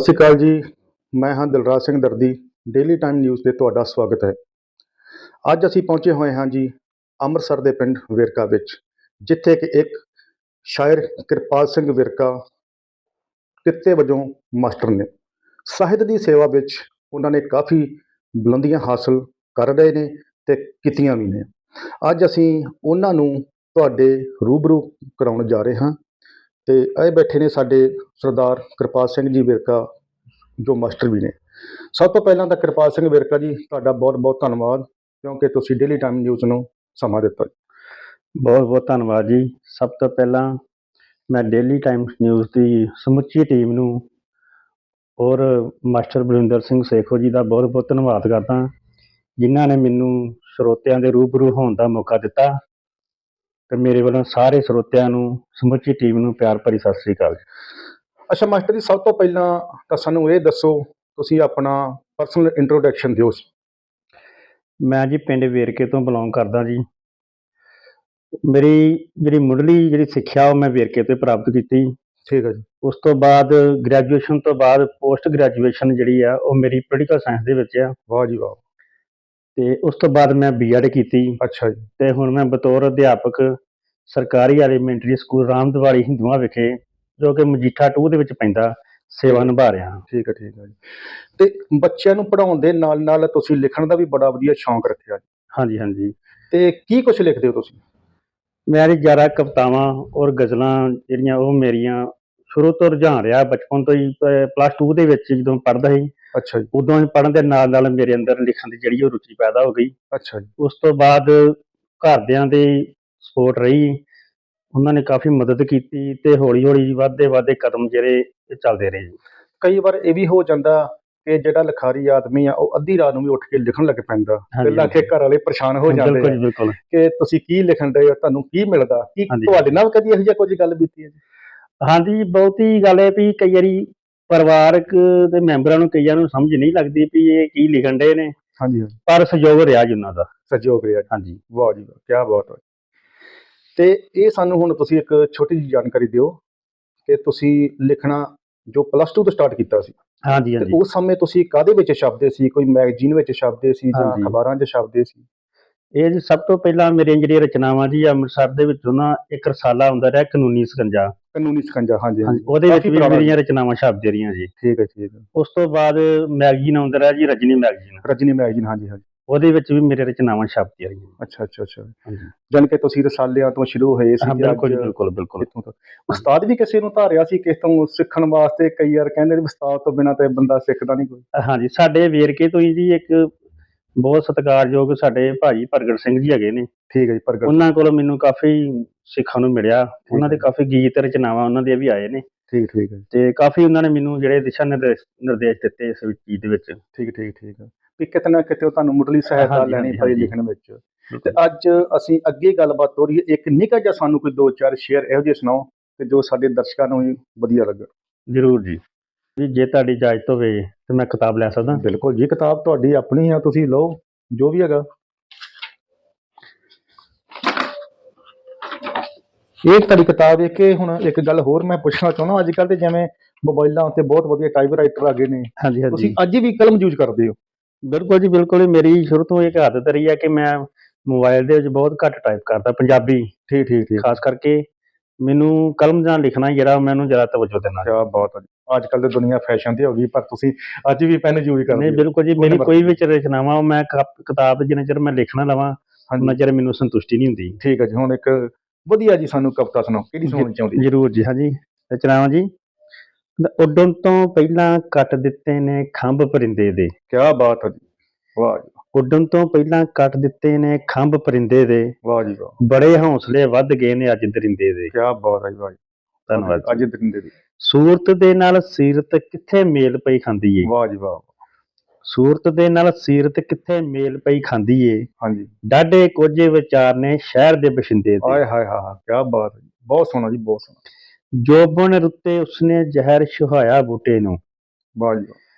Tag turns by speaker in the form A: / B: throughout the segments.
A: ਸਤਿ ਸ਼੍ਰੀ ਅਕਾਲ ਜੀ। ਮੈਂ ਹਾਂ Dilraj Singh Dardi daily time news ਤੇ ਤੁਹਾਡਾ ਸਵਾਗਤ ਹੈ। ਅੱਜ ਅਸੀਂ ਪਹੁੰਚੇ ਹੋਏ ਹਾਂ ਜੀ ਅੰਮ੍ਰਿਤਸਰ ਦੇ ਪਿੰਡ ਵੇਰਕਾ ਵਿੱਚ, ਜਿੱਥੇ ਕਿ ਇੱਕ ਸ਼ਾਇਰ ਕਿਰਪਾਲ ਸਿੰਘ ਵਿਰਕਾ ਕਿੱਤੇ ਵਜੋਂ ਮਾਸਟਰ ਨੇ। ਸਾਹਿਤ ਦੀ ਸੇਵਾ ਵਿੱਚ ਉਹਨਾਂ ਨੇ ਕਾਫੀ ਬੁਲੰਦੀਆਂ ਹਾਸਲ ਕਰ ਰਹੇ ਨੇ ਤੇ ਕੀਤੀਆਂ ਵੀ ਨੇ। ਅੱਜ ਅਸੀਂ ਉਹਨਾਂ ਨੂੰ ਤੁਹਾਡੇ ਰੂਬਰੂ ਕਰਾਉਣ ਜਾ ਰਹੇ ਹਾਂ। ਤੇ ਇਹ ਬੈਠੇ ਨੇ ਸਾਡੇ ਸਰਦਾਰ ਕਿਰਪਾਲ ਸਿੰਘ ਜੀ ਵਿਰਕਾ, ਜੋ ਮਾਸਟਰ ਵੀ ਨੇ। ਸਭ ਤੋਂ ਪਹਿਲਾਂ ਤਾਂ ਕਿਰਪਾਲ ਸਿੰਘ ਵਿਰਕਾ ਜੀ, ਤੁਹਾਡਾ ਬਹੁਤ ਬਹੁਤ ਧੰਨਵਾਦ, ਕਿਉਂਕਿ ਤੁਸੀਂ ਡੇਲੀ ਟਾਈਮ ਨਿਊਜ਼ ਨੂੰ ਸਮਾਂ ਦਿੱਤਾ।
B: ਬਹੁਤ ਬਹੁਤ ਧੰਨਵਾਦ ਜੀ। ਸਭ ਤੋਂ ਪਹਿਲਾਂ ਮੈਂ ਡੇਲੀ ਟਾਈਮ ਨਿਊਜ਼ ਦੀ ਸਮੁੱਚੀ ਟੀਮ ਨੂੰ ਔਰ ਮਾਸਟਰ ਬਲਵਿੰਦਰ ਸਿੰਘ ਸੇਖੋ ਜੀ ਦਾ ਬਹੁਤ ਬਹੁਤ ਧੰਨਵਾਦ ਕਰਦਾ ਜਿਨ੍ਹਾਂ ਨੇ ਮੈਨੂੰ ਸਰੋਤਿਆਂ ਦੇ ਰੂਬਰੂ ਹੋਣ ਦਾ ਮੌਕਾ ਦਿੱਤਾ। ਤੇ ਮੇਰੇ ਵੱਲੋਂ ਸਾਰੇ ਸਰੋਤਿਆਂ ਨੂੰ ਸਮੁੱਚੀ ਟੀਮ ਨੂੰ ਪਿਆਰ ਭਰੀ ਸਤਿ ਸ੍ਰੀ ਅਕਾਲ
A: ਅੱਛਾ ਮਾਸਟਰ ਜੀ ਸਭ ਤੋਂ ਪਹਿਲਾਂ ਤਾਂ ਸਾਨੂੰ ਇਹ ਦੱਸੋ ਤੁਸੀਂ ਆਪਣਾ ਪਰਸਨਲ ਇੰਟਰੋਡਕਸ਼ਨ ਦਿਓ
B: ਮੈਂ ਜੀ ਪਿੰਡ ਵੇਰਕੇ ਤੋਂ ਬਿਲੋਂਗ ਕਰਦਾ ਜੀ। ਮੇਰੀ ਜਿਹੜੀ ਮੁੱਢਲੀ ਜਿਹੜੀ ਸਿੱਖਿਆ ਉਹ ਮੈਂ ਵੇਰਕੇ ਤੋਂ ਪ੍ਰਾਪਤ ਕੀਤੀ।
A: ਠੀਕ ਹੈ ਜੀ।
B: ਉਸ ਤੋਂ ਬਾਅਦ ਗ੍ਰੈਜੂਏਸ਼ਨ ਤੋਂ ਬਾਅਦ ਪੋਸਟ ਗ੍ਰੈਜੂਏਸ਼ਨ ਜਿਹੜੀ ਆ ਉਹ ਮੇਰੀ ਪੋਲੀਟੀਕਲ ਸਾਇੰਸ ਦੇ ਵਿੱਚ ਆ।
A: ਵਾਹ ਜੀ ਵਾਹ।
B: ਤੇ ਉਸ ਤੋਂ ਬਾਅਦ ਮੈਂ ਬੀਐਡ ਕੀਤੀ।
A: ਅੱਛਾ ਜੀ।
B: ਤੇ ਹੁਣ ਮੈਂ ਬਤੌਰ ਅਧਿਆਪਕ ਸਰਕਾਰੀ ਐਲੀਮੈਂਟਰੀ ਸਕੂਲ ਰਾਮਦਵਾਰੀ ਹਿੰਦੂਆਂ ਵਿਖੇ ਜੋ ਕਿ ਮਜੀਠਾ 2 ਦੇ ਵਿੱਚ ਪੈਂਦਾ ਸੇਵਾ ਨਿਭਾ ਰਿਹਾ ਹਾਂ।
A: ਠੀਕ ਹੈ ਠੀਕ ਹੈ ਜੀ। ਤੇ ਬੱਚਿਆਂ ਨੂੰ ਪੜ੍ਹਾਉਣ ਦੇ ਨਾਲ ਨਾਲ ਤੁਸੀਂ ਲਿਖਣ ਦਾ ਵੀ ਬੜਾ ਵਧੀਆ ਸ਼ੌਂਕ ਰੱਖਿਆ ਜੀ।
B: ਹਾਂਜੀ ਹਾਂਜੀ।
A: ਤੇ ਕੀ ਕੁਝ ਲਿਖਦੇ ਹੋ ਤੁਸੀਂ?
B: ਮੇਰੀ ਜ਼ਿਆਦਾ ਕਵਿਤਾਵਾਂ ਔਰ ਗਜ਼ਲਾਂ ਜਿਹੜੀਆਂ ਉਹ ਮੇਰੀਆਂ ਸ਼ੁਰੂ ਤੋਂ ਰੁਝਾਨ ਰਿਹਾ ਬਚਪਨ ਤੋਂ ਹੀ ਪਲੱਸ 2 ਦੇ ਵਿੱਚ ਜਦੋਂ ਪੜ੍ਹਦਾ ਸੀ।
A: ਅੱਛਾ ਜੀ।
B: ਉਦੋਂ ਹੀ ਪੜ੍ਹਨ ਦੇ ਨਾਲ ਨਾਲ ਮੇਰੇ ਅੰਦਰ ਲਿਖਣ ਦੀ ਜਿਹੜੀ ਉਹ ਰੁਚੀ ਪੈਦਾ ਹੋ ਗਈ।
A: ਅੱਛਾ ਜੀ।
B: ਉਸ ਤੋਂ ਬਾਅਦ ਘਰਦਿਆਂ ਦੀ ਸਪੋਰਟ ਰਹੀ। ਉਹਨਾਂ ਨੇ ਕਾਫੀ ਮਦਦ ਕੀਤੀ ਤੇ ਹੌਲੀ ਹੌਲੀ ਵੱਧਦੇ ਵੱਧਦੇ ਕਦਮ ਜਿਹੜੇ ਚੱਲਦੇ ਰਹੇ
A: ਕਈ ਵਾਰ ਇਹ ਵੀ ਹੋ ਜਾਂਦਾ ਕਿ ਜਿਹੜਾ ਲਿਖਾਰੀ ਆਦਮੀ ਆ ਉਹ ਅੱਧੀ ਰਾਤ ਨੂੰ ਵੀ ਉੱਠ ਕੇ ਲਿਖਣ ਲੱਗ ਪੈਂਦਾ। ਪਹਿਲਾਂ ਕਿ ਘਰ ਵਾਲੇ ਪਰੇਸ਼ਾਨ ਹੋ ਜਾਂਦੇ
B: ਬਿਲਕੁਲ
A: ਕਿ ਤੁਸੀਂ ਕੀ ਲਿਖਣ ਦੇ ਹੋ ਤੁਹਾਨੂੰ ਕੀ ਮਿਲਦਾ? ਕੀ। ਤੁਹਾਡੇ ਨਾਲ ਕਦੀ ਇਹੋ ਜਿਹਾ ਕੁਝ ਗੱਲ ਬੀਤੀ ਹੈ ਜੀ?
B: ਹਾਂਜੀ ਬਹੁਤੀ ਗੱਲ ਇਹ ਵੀ ਕਈ ਵਾਰੀ ਪਰਿਵਾਰਕ ਦੇ ਮੈਂਬਰਾਂ ਨੂੰ ਕਈਆਂ ਨੂੰ ਸਮਝ ਨਹੀਂ ਲੱਗਦੀ ਵੀ ਇਹ ਕੀ ਲਿਖਣ ਦੇ ਨੇ।
A: ਹਾਂਜੀ
B: ਪਰ ਸਹਿਯੋਗ ਰਿਹਾ ਜੀ ਉਹਨਾਂ ਦਾ।
A: ਸਹਿਯੋਗ ਰਿਹਾ।
B: ਹਾਂਜੀ।
A: ਵਾਹ ਜੀ ਵਾਹ ਕੀ ਬਾਤ ਹੈ। ਤੇ ਇਹ ਸਾਨੂੰ ਹੁਣ ਤੁਸੀਂ ਇੱਕ ਛੋਟੀ ਜਿਹੀ ਜਾਣਕਾਰੀ ਦਿਓ ਕਿ ਤੁਸੀਂ ਲਿਖਣਾ ਜੋ ਪਲੱਸ 2 ਤੋਂ ਸਟਾਰਟ ਕੀਤਾ ਸੀ
B: ਹਾਂਜੀ ਹਾਂਜੀ।
A: ਉਸ ਸਮੇਂ ਤੁਸੀਂ ਕਾਦੇ ਵਿੱਚ ਛਪਦੇ ਸੀ? ਕੋਈ ਮੈਗਜ਼ੀਨ ਵਿੱਚ ਛਪਦੇ ਸੀ ਜਾਂ। ਅਖਬਾਰਾਂ 'ਚ ਛਪਦੇ ਸੀ?
B: ਇਹ ਜੀ ਸਭ ਤੋਂ ਪਹਿਲਾਂ ਮੇਰੀਆਂ ਜਿਹੜੀਆਂ ਰਚਨਾਵਾਂ ਜੀ ਅੰਮ੍ਰਿਤਸਰ ਦੇ ਵਿੱਚੋਂ ਨਾ ਇੱਕ ਰਸਾਲਾ ਹੁੰਦਾ ਰਿਹਾ ਕਾਨੂੰਨੀ ਸਕੰਜਾ।
A: ਕਾਨੂੰਨੀ ਸਕੰਜਾ ਹਾਂਜੀ
B: ਹਾਂਜੀ। ਉਹਦੇ ਵਿੱਚ
A: ਕਾਫੀ
B: ਵੀ
A: ਪੁਰਾਣਾ
B: ਮੇਰੀਆਂ ਰਚਨਾਵਾਂ ਛਪਦੀਆਂ ਰਹੀਆਂ ਜੀ।
A: ਠੀਕ ਹੈ ਠੀਕ ਹੈ।
B: ਉਸ ਤੋਂ ਬਾਅਦ ਮੈਗਜ਼ੀਨ ਆਉਂਦਾ ਰਿਹਾ ਜੀ ਰਜਨੀ ਮੈਗਜ਼ੀਨ।
A: ਰਜਨੀ ਮੈਗਜ਼ੀਨ ਹਾਂਜੀ ਹਾਂਜੀ।
B: ਉਹਦੇ ਵਿੱਚ ਵੀ ਮੇਰੇ ਰਚਨਾਵਾਂ ਛਪਦੀਆਂ ਰਹੀਆਂ।
A: ਅੱਛਾ ਅੱਛਾ ਅੱਛਾ।
B: ਹਾਂਜੀ।
A: ਜਾਣੀ ਕਿ ਤੁਸੀਂ ਰਸਾਲਿਆਂ ਤੋਂ ਸ਼ੁਰੂ ਹੋਏ ਸੀ
B: ਹਾਂ
A: ਤੇ
B: ਬਿਲਕੁਲ ਜੀ,
A: ਅੱਜ
B: ਬਿਲਕੁਲ ਬਿਲਕੁਲ।
A: ਇੱਥੋਂ ਤੱਕ। ਉਸਤਾਦ ਵੀ ਕਿਸੇ ਨੂੰ ਧਾਰਿਆ ਸੀ ਕਿਸ ਤੋਂ ਸਿੱਖਣ ਵਾਸਤੇ ਕਈ ਵਾਰ ਕਹਿੰਦੇ ਨੇ ਵੀ ਉਸਤਾਦ ਤੋਂ ਬਿਨਾਂ ਤੇ ਬੰਦਾ ਸਿੱਖਦਾ ਨਹੀਂ ਕੋਈ?
B: ਹਾਂਜੀ ਸਾਡੇ ਵੇਰਕੇ ਤੋਂ ਹੀ ਜੀ ਇੱਕ ਬਹੁਤ ਸਤਿਕਾਰਯੋਗ ਸਾਡੇ ਭਾਜੀ ਪ੍ਰਗਟ ਸਿੰਘ ਜੀ ਹੈਗੇ ਨੇ।
A: ਠੀਕ ਹੈ ਜੀ ਪ੍ਰਗਟ
B: ਉਹਨਾਂ ਕੋਲੋਂ ਮੈਨੂੰ ਕਾਫੀ ਸਿੱਖਣ ਨੂੰ ਮਿਲਿਆ। ਉਹਨਾਂ ਦੇ ਕਾਫੀ ਗੀਤ ਰਚਨਾਵਾਂ ਉਹਨਾਂ ਦੇ ਵੀ ਆਏ ਨੇ।
A: ਠੀਕ ਠੀਕ ਹੈ
B: ਤੇ ਕਾਫੀ ਉਹਨਾਂ ਨੇ ਮੈਨੂੰ ਜਿਹੜੇ ਦਿਸ਼ਾ ਨਿਰਦੇਸ਼ ਨਿਰਦੇਸ਼ ਦਿੱਤੇ ਇਸ ਵਿੱਚ ਚੀਜ਼ ਦੇ ਵਿੱਚ।
A: ਠੀਕ ਠੀਕ ਠੀਕ ਵੀ ਕਿਤੇ ਨਾ ਕਿਤੇ ਉਹ ਤੁਹਾਨੂੰ ਮੁੱਢਲੀ ਸਹਾਇਤਾ ਲੈਣੀ ਪਈ। ਲਿਖਣ ਵਿੱਚ। ਤੇ ਅੱਜ ਅਸੀਂ ਅੱਗੇ ਗੱਲਬਾਤ ਤੋਰੀਏ ਇੱਕ ਨਿੱਕਾ ਜਿਹਾ ਸਾਨੂੰ ਕੋਈ ਦੋ ਚਾਰ ਸ਼ੇਅਰ ਇਹੋ ਜਿਹੇ ਸੁਣਾਓ ਕਿ ਜੋ ਸਾਡੇ ਦਰਸ਼ਕਾਂ ਨੂੰ ਵਧੀਆ ਲੱਗੇ।
B: ਜ਼ਰੂਰ ਜੀ। ਜੀ ਜੇ ਤੁਹਾਡੀ ਇਜਾਜ਼ਤ ਹੋਵੇ ਤੇ ਮੈਂ ਕਿਤਾਬ ਲੈ ਸਕਦਾ।
A: ਬਿਲਕੁਲ ਜੀ ਕਿਤਾਬ ਤੁਹਾਡੀ ਆਪਣੀ ਆ ਤੁਸੀਂ ਲਓ ਜੋ ਵੀ ਹੈਗਾ। ਇਹ ਤੁਹਾਡੀ ਕਿਤਾਬ ਹੈ ਕਿ ਹੁਣ ਇੱਕ ਗੱਲ ਹੋਰ ਮੈਂ ਪੁੱਛਣਾ ਚਾਹੁੰਦਾ ਅੱਜ ਕੱਲ੍ਹ ਤੇ ਜਿਵੇਂ ਮੋਬਾਈਲਾਂ ਉੱਤੇ ਬਹੁਤ ਵਧੀਆ ਟਾਈਪਰਾਈਟਰ ਆ ਗਏ ਨੇ।
B: ਹਾਂਜੀ
A: ਤੁਸੀਂ
B: ਹਾਂਜੀ
A: ਅੱਜ ਵੀ ਕਲਮ ਯੂਜ਼ ਕਰਦੇ ਹੋ?
B: ਬਿਲਕੁਲ ਜੀ ਬਿਲਕੁਲ। ਮੇਰੀ ਸ਼ੁਰੂ ਤੋਂ ਇੱਕ ਆਦਤ ਰਹੀ ਹੈ ਕਿ ਮੈਂ ਮੋਬਾਈਲ ਦੇ ਵਿੱਚ ਬਹੁਤ ਘੱਟ ਟਾਈਪ ਕਰਦਾ ਪੰਜਾਬੀ।
A: ਠੀਕ ਠੀਕ ਠੀਕ।
B: ਖਾਸ ਕਰਕੇ ਮੈਨੂੰ ਕਲਮ ਨਾਲ ਲਿਖਣਾ ਜਿਹੜਾ ਮੈਨੂੰ ਜ਼ਿਆਦਾ ਤਵੱਜੋ ਦੇਣਾ
A: ਬਾਤ ਹੈ ਅੱਜ ਕੱਲ੍ਹ ਤੇ ਦੁਨੀਆ ਫੈਸ਼ਨ ਤੇ ਹੋ ਗਈ ਪਰ ਤੁਸੀਂ ਅੱਜ ਵੀ ਪੈਨ ਯੂਜ਼ ਕਰਦੇ
B: ਨਹੀਂ ਬਿਲਕੁਲ ਜੀ ਮੇਰੀ ਕੋਈ ਵੀ ਰਚਨਾਵਾਂ ਮੈਂ ਕਿਤਾਬ ਜਿੰਨਾ ਚਿਰ ਮੈਂ ਲਿਖਣਾ ਲਵਾਂ ਉਹਨਾਂ ਚਿਰ ਮੈਨੂੰ ਸੰਤੁਸ਼ਟੀ ਨਹੀਂ ਹੁੰਦੀ।
A: ਠੀਕ ਹੈ ਜੀ ਹੁਣ ਇੱਕ ਵਧੀਆ ਜੀ ਸਾਨੂੰ ਕਵਿਤਾ ਸੁਣਾਓ ਕਿਹੜੀ ਸੁਣਾਉਣੀ ਚਾਹੁੰਦੀ?
B: ਜ਼ਰੂਰ ਜੀ ਹਾਂਜੀ ਰਚਨਾਵਾਂ ਜੀ। ਉੱਡਣ ਤੋਂ ਪਹਿਲਾਂ ਕੱਟ ਦਿੱਤੇ ਨੇ ਖੰਭ ਪਰਿੰਦੇ ਦੇ।
A: ਕਿਆ ਬਾਤ ਹੈ ਜੀ ਵਾਹ ਜੀ
B: ਉੱਡਣ ਤੋਂ ਪਹਿਲਾਂ ਕੱਟ ਦਿੱਤੇ ਨੇ ਖੰਭ ਪਰਿੰਦੇ ਦੇ।
A: ਵਾਹ ਜੀ ਵਾਹ।
B: ਬੜੇ ਹੌਸਲੇ ਵੱਧ ਗਏ ਨੇ ਅੱਜ ਦਰਿੰਦੇ ਦੇ।
A: ਕਿਆ ਬਾਤ ਹੈ ਜੀ ਵਾਹ ਜੀ
B: ਧੰਨਵਾਦ।
A: ਅੱਜ ਦਿੰਦੇ ਦੀ।
B: ਸੂਰਤ ਦੇ ਨਾਲ ਸੀਰਤ ਕਿੱਥੇ ਮੇਲ ਪਈ ਖਾਂਦੀ ਏ?
A: ਵਾਹ ਜੀ ਵਾਹ।
B: ਸੂਰਤ ਦੇ ਨਾਲ ਸੀਰਤ ਕਿੱਥੇ ਮੇਲ ਪਈ ਖਾਂਦੀ ਏ?
A: ਹਾਂਜੀ।
B: ਡਾਢੇ ਕੋਝੇ ਵਿਚਾਰ ਨੇ ਸ਼ਹਿਰ ਦੇ ਬਸ਼ਿੰਦੇ ਦੇ
A: ਆਏ ਹਾਏ ਹਾਏ ਕਿਆ ਬਾਤ ਹੈ ਜੀ। ਬਹੁਤ ਸੋਹਣਾ ਜੀ ਬਹੁਤ ਸੋਹਣਾ।
B: ਜੋਬਨ ਰੁੱਤੇ ਉਸਨੇ ਜ਼ਹਿਰ ਸੁਹਾਇਆ ਬੂਟੇ ਨੂੰ।
A: ਵਾਹ ਜੀ ਵਾਹ।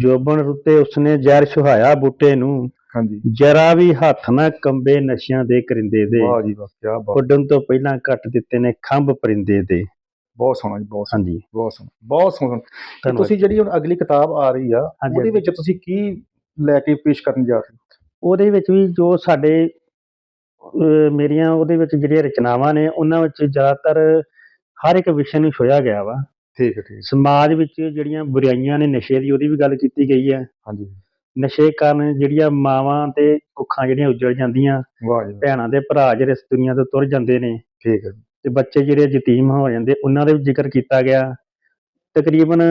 B: ਜੋਬਨ ਰੁੱਤੇ ਉਸਨੇ ਜ਼ਹਿਰ ਸੁਹਾਇਆ ਬੂਟੇ ਨੂੰ।
A: ਹਾਂਜੀ।
B: ਜਰਾ ਵੀ ਹੱਥ ਨਾ ਕੰਬੇ ਨਸ਼ਿਆਂ ਦੇ ਕਰਿੰਦੇ ਦੇ।
A: ਵਾਹ ਜੀ ਵਾਹ ਕਿਆ ਬਾਤ
B: ਉੱਡਣ ਤੋਂ ਪਹਿਲਾਂ ਕੱਟ ਦਿੱਤੇ ਨੇ ਖੰਭ ਪਰਿੰਦੇ ਦੇ।
A: ਬਹੁਤ ਸੋਹਣਾ ਜੀ ਬਹੁਤ ਸੋਹਣਾ
B: ਹਾਂਜੀ।
A: ਬਹੁਤ ਸੋਹਣਾ ਬਹੁਤ ਸੋਹਣਾ ਤੇ ਤੁਸੀਂ ਜਿਹੜੀ ਹੁਣ ਅਗਲੀ ਕਿਤਾਬ ਆ ਰਹੀ ਆ
B: ਹਾਂਜੀ,
A: ਉਹਦੇ ਵਿੱਚ ਤੁਸੀਂ ਕੀ ਲੈ ਕੇ ਪੇਸ਼ ਕਰਨ ਜਾ ਰਹੇ ਹੋ?
B: ਉਹਦੇ ਵਿੱਚ ਵੀ ਜੋ ਸਾਡੇ ਅਹ ਮੇਰੀਆਂ ਉਹਦੇ ਵਿੱਚ ਜਿਹੜੀਆਂ ਰਚਨਾਵਾਂ ਨੇ ਉਹਨਾਂ ਵਿੱਚ ਜ਼ਿਆਦਾਤਰ ਹਰ ਇੱਕ ਵਿਸ਼ੇ ਨੂੰ ਛੋਇਆ ਗਿਆ ਵਾ।
A: ਠੀਕ ਹੈ ਠੀਕ
B: ਸਮਾਜ ਵਿੱਚ ਜਿਹੜੀਆਂ ਬੁਰਾਈਆਂ ਨੇ ਨਸ਼ੇ ਦੀ ਉਹਦੀ ਵੀ ਗੱਲ ਕੀਤੀ ਗਈ ਹੈ।
A: ਹਾਂਜੀ।
B: ਨਸ਼ੇ ਕਾਰਨ ਜਿਹੜੀਆਂ ਮਾਵਾਂ ਤੇ ਕੁੱਖਾਂ ਜਿਹੜੀਆਂ ਉੱਜੜ ਜਾਂਦੀਆਂ
A: ਵਾਹ ਜੀ ਵਾਹ,
B: ਭੈਣਾਂ ਦੇ ਭਰਾ ਜਿਹੜੇ ਇਸ ਦੁਨੀਆ ਤੋਂ ਤੁਰ ਜਾਂਦੇ ਨੇ
A: ਠੀਕ ਹੈ।
B: ਤੇ ਬੱਚੇ ਜਿਹੜੇ ਯਤੀਮ ਹੋ ਜਾਂਦੇ ਉਹਨਾਂ ਦੇ ਵੀ ਜ਼ਿਕਰ ਕੀਤਾ ਗਿਆ। ਤਕਰੀਬਨ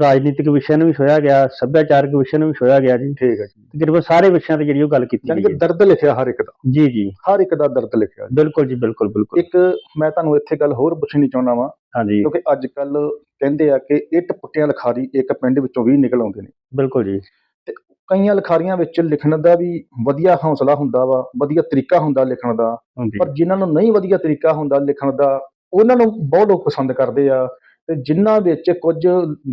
B: ਰਾਜਨੀਤਿਕ ਵਿਸ਼ਿਆਂ ਨੂੰ ਵੀ ਛੋਇਆ ਗਿਆ ਸੱਭਿਆਚਾਰਕ ਵਿਸ਼ਿਆਂ ਨੂੰ ਵੀ ਛੋਇਆ ਗਿਆ ਜੀ।
A: ਠੀਕ ਹੈ ਜੀ।
B: ਤਕਰੀਬਨ ਸਾਰੇ ਵਿਸ਼ਿਆਂ ਤੇ ਜਿਹੜੀ ਉਹ ਗੱਲ ਕੀਤੀ
A: ਯਾਨੀ ਕਿ
B: ਹੈ।
A: ਦਰਦ ਲਿਖਿਆ ਹਰ ਇੱਕ ਦਾ।
B: ਜੀ ਜੀ।
A: ਹਰ ਇੱਕ ਦਾ ਦਰਦ ਲਿਖਿਆ।
B: ਬਿਲਕੁਲ ਜੀ ਬਿਲਕੁਲ ਬਿਲਕੁਲ।
A: ਇੱਕ ਮੈਂ ਤੁਹਾਨੂੰ ਇੱਥੇ ਗੱਲ ਹੋਰ ਪੁੱਛਣੀ ਚਾਹੁੰਦਾ ਵਾਂ
B: ਹਾਂਜੀ।
A: ਕਿਉਂਕਿ ਅੱਜ ਕੱਲ ਕਹਿੰਦੇ ਆ ਕਿ ਇੱਟ ਪੁੱਟਿਆਂ ਲਖਾਰੀ ਇੱਕ ਪਿੰਡ ਵਿੱਚੋਂ ਵੀ ਨਿਕਲ ਆਉਂਦੇ ਨੇ।
B: ਬਿਲਕੁਲ ਜੀ।
A: ਕਈਆਂ ਲਖਾਰੀਆਂ ਵਿੱਚ ਲਿਖਣ ਦਾ ਵੀ ਵਧੀਆ ਹੌਸਲਾ ਹੁੰਦਾ ਵਾ ਵਧੀਆ ਤਰੀਕਾ ਹੁੰਦਾ ਲਿਖਣ ਦਾ। ਪਰ ਜਿਨ੍ਹਾਂ ਨੂੰ ਨਹੀਂ ਵਧੀਆ ਤਰੀਕਾ ਹੁੰਦਾ ਲਿਖਣ ਦਾ ਉਹਨਾਂ ਨੂੰ ਬਹੁਤ ਲੋਕ ਪਸੰਦ ਕਰਦੇ ਆ ਤੇ ਜਿਨ੍ਹਾਂ ਵਿੱਚ ਕੁਝ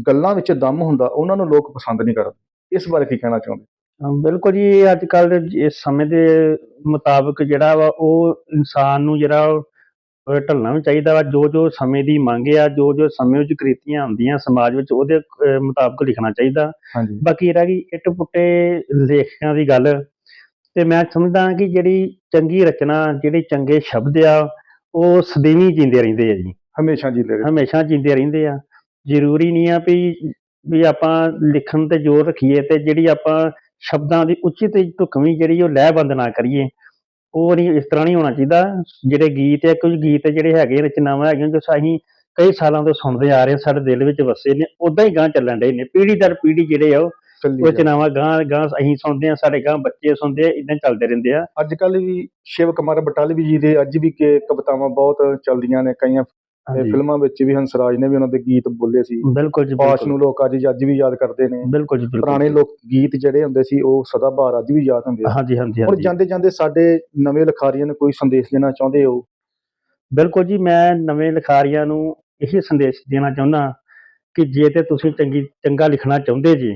A: ਗੱਲਾਂ ਵਿੱਚ ਦਮ ਹੁੰਦਾ ਉਹਨਾਂ ਨੂੰ ਲੋਕ ਪਸੰਦ ਨਹੀਂ ਕਰਦੇ। ਇਸ ਬਾਰੇ ਕੀ ਕਹਿਣਾ ਚਾਹੁੰਦੇ
B: ਬਿਲਕੁਲ ਜੀ ਅੱਜ ਕੱਲ ਇਸ ਸਮੇਂ ਦੇ ਮੁਤਾਬਕ ਜਿਹੜਾ ਵਾ ਉਹ ਇਨਸਾਨ ਨੂੰ ਜਿਹੜਾ ਢਲਣਾ ਵੀ ਚਾਹੀਦਾ ਵਾ ਜੋ ਜੋ ਸਮੇਂ ਦੀ ਮੰਗ ਆ ਜੋ ਜੋ ਸਮੇਂ ਵਿੱਚ ਕ੍ਰਿਤੀਆਂ ਹੁੰਦੀਆਂ ਸਮਾਜ ਵਿੱਚ ਉਹਦੇ ਅਹ ਮੁਤਾਬਕ ਲਿਖਣਾ ਚਾਹੀਦਾ।
A: ਹਾਂਜੀ।
B: ਬਾਕੀ ਇਹ ਰਹਿ ਗਈ ਇੱਟ ਪੁੱਟੇ ਲੇਖਕਾਂ ਦੀ ਗੱਲ। ਤੇ ਮੈਂ ਸਮਝਦਾ ਕਿ ਜਿਹੜੀ ਚੰਗੀ ਰਚਨਾ ਜਿਹੜੇ ਚੰਗੇ ਸ਼ਬਦ ਆ ਉਹ ਸਦੀਵੀ ਜਿੰਦੇ ਰਹਿੰਦੇ ਆ ਜੀ।
A: ਹਮੇਸ਼ਾ ਜੀ ਲੈ
B: ਹਮੇਸ਼ਾ ਜਿੰਦੇ ਰਹਿੰਦੇ ਆ। ਜ਼ਰੂਰੀ ਨਹੀਂ ਆ ਵੀ ਵੀ ਆਪਾਂ ਲਿਖਣ ਤੇ ਜ਼ੋਰ ਰੱਖੀਏ ਤੇ ਜਿਹੜੀ ਆਪਾਂ ਸ਼ਬਦਾਂ ਦੀ ਉਚਿਤ ਢੁਕਵੀਂ ਜਿਹੜੀ ਉਹ ਲੈਅਬੰਦ ਨਾ ਕਰੀਏ। ਉਹ ਨਹੀਂ ਇਸ ਤਰ੍ਹਾਂ ਨਹੀਂ ਹੋਣਾ ਚਾਹੀਦਾ। ਜਿਹੜੇ ਗੀਤ ਹੈ ਕੁਝ ਗੀਤ ਜਿਹੜੇ ਹੈਗੇ ਰਚਨਾਵਾਂ ਹੈਗੀਆਂ ਜੋ ਅਸੀਂ ਕਈ ਸਾਲਾਂ ਤੋਂ ਸੁਣਦੇ ਆ ਰਹੇ ਸਾਡੇ ਦਿਲ ਵਿੱਚ ਵਸੇ ਨੇ ਉਦਾਂ ਹੀ ਗਾਂ ਚੱਲਣ ਡਏ ਨੇ। ਪੀੜ੍ਹੀ ਦਰ ਪੀੜ੍ਹੀ ਜਿਹੜੇ ਆ ਉਹ। ਰਚਨਾਵਾਂ ਗਾਂ ਗਾਂ ਅਸੀਂ ਸੁਣਦੇ ਆ ਸਾਡੇ ਗਾਂ ਬੱਚੇ ਸੁਣਦੇ ਆ ਇਦਾਂ ਚੱਲਦੇ ਰਹਿੰਦੇ ਆ।
A: ਅੱਜ ਕੱਲ ਵੀ ਸ਼ਿਵ ਕੁਮਾਰ ਬਟਾਲਵੀ ਜੀ ਦੇ ਅੱਜ ਵੀ ਕਿ ਕਵਿਤਾਵਾਂ ਬਹੁਤ ਚੱਲਦੀਆਂ ਨੇ ਕਈਆਂ ਤੇ
B: ਹਾਂਜੀ।
A: ਫਿਲਮਾਂ ਵਿੱਚ ਵੀ ਹੰਸਰਾਜ ਨੇ ਵੀ ਉਹਨਾਂ ਦੇ ਗੀਤ ਬੋਲੇ ਸੀ।
B: ਬਿਲਕੁਲ ਜੀ
A: ਪਾਸ਼
B: ਬਿਲਕੁਲ।
A: ਨੂੰ ਲੋਕ ਅੱਜ ਅੱਜ ਵੀ ਯਾਦ ਕਰਦੇ ਨੇ।
B: ਬਿਲਕੁਲ ਜੀ ਬਿਲਕੁਲ।
A: ਪੁਰਾਣੇ ਲੋਕ ਗੀਤ ਜਿਹੜੇ ਹੁੰਦੇ ਸੀ ਉਹ ਸਦਾ ਬਹਾਰ ਅੱਜ ਵੀ ਯਾਦ ਹੁੰਦੇ ਆ।
B: ਹਾਂਜੀ ਹਾਂਜੀ
A: ਹੁਣ
B: ਹਾਂਜੀ।
A: ਜਾਂਦੇ ਜਾਂਦੇ ਸਾਡੇ ਨਵੇਂ ਲਿਖਾਰੀਆਂ ਨੂੰ ਕੋਈ ਸੰਦੇਸ਼ ਦੇਣਾ ਚਾਹੁੰਦੇ ਹੋ?
B: ਬਿਲਕੁਲ ਜੀ ਮੈਂ ਨਵੇਂ ਲਿਖਾਰੀਆਂ ਨੂੰ ਇਹੀ ਸੰਦੇਸ਼ ਦੇਣਾ ਚਾਹੁੰਦਾ ਕਿ ਜੇ ਤੇ ਤੁਸੀਂ ਚੰਗੀ ਚੰਗਾ ਲਿਖਣਾ ਚਾਹੁੰਦੇ ਜੀ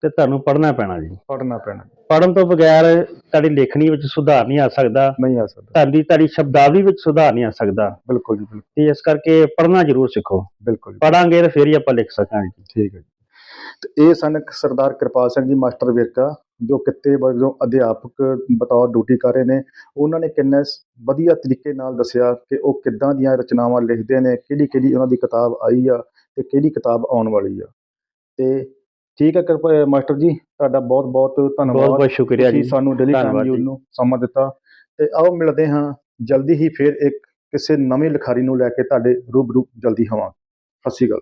B: ਤੇ ਤੁਹਾਨੂੰ ਪੜ੍ਹਨਾ ਪੈਣਾ ਜੀ।
A: ਪੜਨਾ ਪੈਣਾ।
B: ਪੜ੍ਹਨ ਤੋਂ ਬਗੈਰ ਤੁਹਾਡੀ ਲੇਖਣੀ ਵਿੱਚ ਸੁਧਾਰ ਨਹੀਂ ਆ ਸਕਦਾ।
A: ਨਹੀਂ ਆ ਸਕਦਾ।
B: ਤੁਹਾਡੀ ਤੁਹਾਡੀ ਸ਼ਬਦਾਵਲੀ ਵਿੱਚ ਸੁਧਾਰ ਨਹੀਂ ਆ ਸਕਦਾ।
A: ਬਿਲਕੁਲ ਜੀ ਬਿਲਕੁਲ।
B: ਤੇ ਇਸ ਕਰਕੇ ਪੜ੍ਹਨਾ ਜ਼ਰੂਰ ਸਿੱਖੋ।
A: ਬਿਲਕੁਲ ਜੀ,
B: ਪੜਾਂਗੇ ਤੇ ਫਿਰ ਹੀ ਆਪਾਂ ਲਿਖ ਸਕਾਂਗੇ।
A: ਠੀਕ ਹੈ ਜੀ। ਤੇ ਇਹ ਸਨ ਸਰਦਾਰ ਕਿਰਪਾਲ ਸਿੰਘ ਜੀ ਮਾਸਟਰ ਵੇਰਕਾ ਜੋ ਕਿੱਤੇ ਵਜੋਂ ਅਧਿਆਪਕ ਬਤੌਰ ਡਿਊਟੀ ਕਰ ਰਹੇ ਨੇ। ਉਹਨਾਂ ਨੇ ਕਿੰਨਾ ਸ- ਵਧੀਆ ਤਰੀਕੇ ਨਾਲ ਦੱਸਿਆ ਕਿ ਉਹ ਕਿੱਦਾਂ ਦੀਆਂ ਰਚਨਾਵਾਂ ਲਿਖਦੇ ਨੇ ਕਿਹੜੀ ਕਿਹੜੀ ਉਹਨਾਂ ਦੀ ਕਿਤਾਬ ਆਈ ਆ ਤੇ ਕਿਹੜੀ ਕਿਤਾਬ ਆਉਣ ਵਾਲੀ ਆ। ਤੇ ਠੀਕ ਹੈ ਕਿਰਪਾ ਮਾਸਟਰ ਜੀ ਤੁਹਾਡਾ ਬਹੁਤ ਬਹੁਤ
B: ਬਹੁਤ
A: ਧੰਨਵਾਦ।
B: ਬਹੁਤ ਸ਼ੁਕਰੀਆ
A: ਤੁਸੀਂ
B: ਜੀ।
A: ਸਾਨੂੰ ਡੇਲੀ ਟਾਈਮ ਨਿਊਜ਼। ਨੂੰ ਸਮਾਂ ਦਿੱਤਾ। ਤੇ ਆਓ ਮਿਲਦੇ ਹਾਂ ਜਲਦੀ ਹੀ ਫਿਰ ਇੱਕ ਕਿਸੇ ਨਵੇਂ ਲਿਖਾਰੀ ਨੂੰ ਲੈ ਕੇ ਤੁਹਾਡੇ ਰੂਬਰੂ ਜਲਦੀ ਹੋਵਾਂ ਸਤਿ ਸ਼੍ਰੀ ਅਕਾਲ।